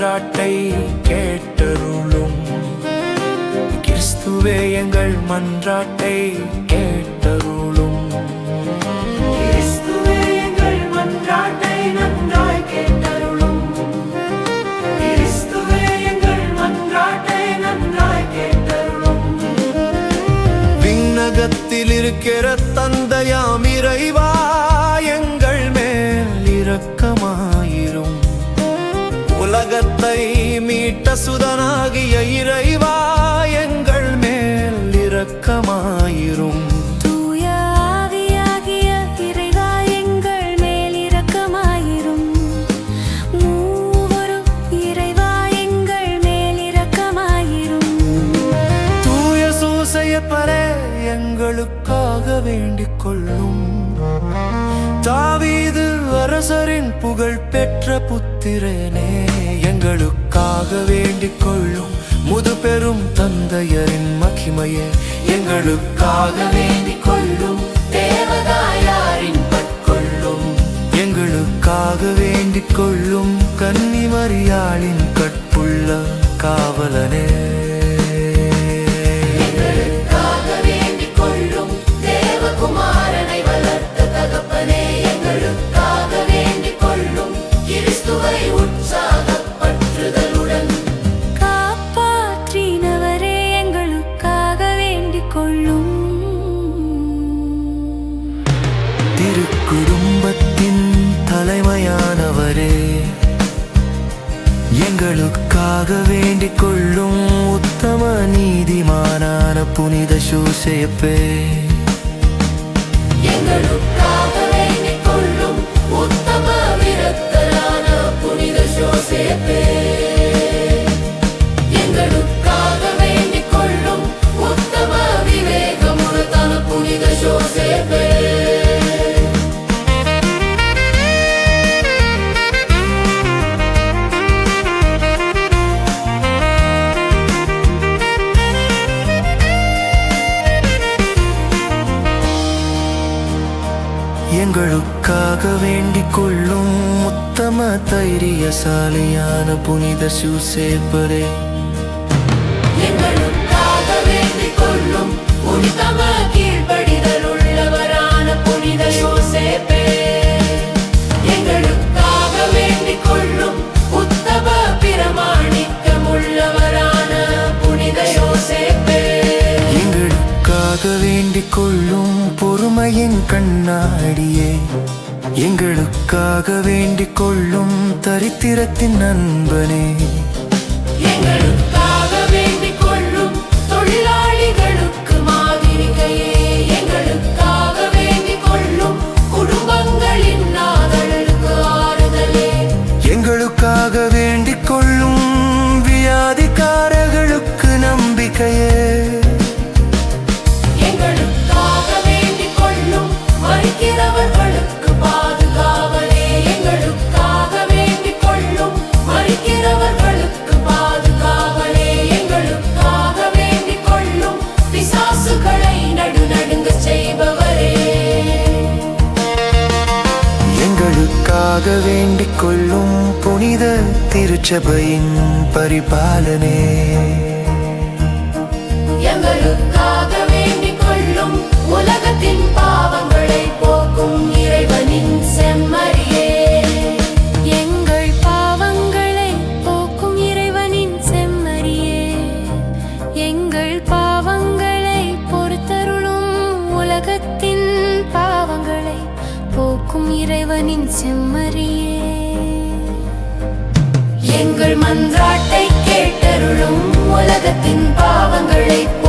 மன்றாட்டை கேட்டருளும். கிறிஸ்துவே எங்கள் மன்றாட்டை இரக்கமாயிரும். எங்களுக்காக வேண்டிக் கொள்ளும். தாவீது அரசரின் புகழ் பெற்ற புத்திரனே எங்களுக்காக வேண்டிக் கொள்ளும். முது பெரும் தந்தையரின் மகிமையே எங்களுக்காக வேண்டிக் கொள்ளும் எனக்காக வேண்டிக் கொள்ளும் உத்தம நீதிமானான புனித சூசையப்பே. எங்களுக்காக வேண்டிக் உத்தம விரக்தரான புனித சோசையப்பே. எங்களுக்காக வேண்டிக் கொள்ளும் உத்தம தைரியசாலியான புனித சிவசேப்பரே என் கண்ணாடியே எங்களுக்காக வேண்டிக் கொள்ளும் தரித்திரத்தின் நண்பனே. எங்களுக்கு உதவியாக வேண்டிக் கொள்ளும் புனித திருச்சபையின் பரிபாலனே. இறைவனின் செம்மறியே. எங்கள் மன்றாட்டை கேட்டருளும் உலகத்தின் பாவங்களை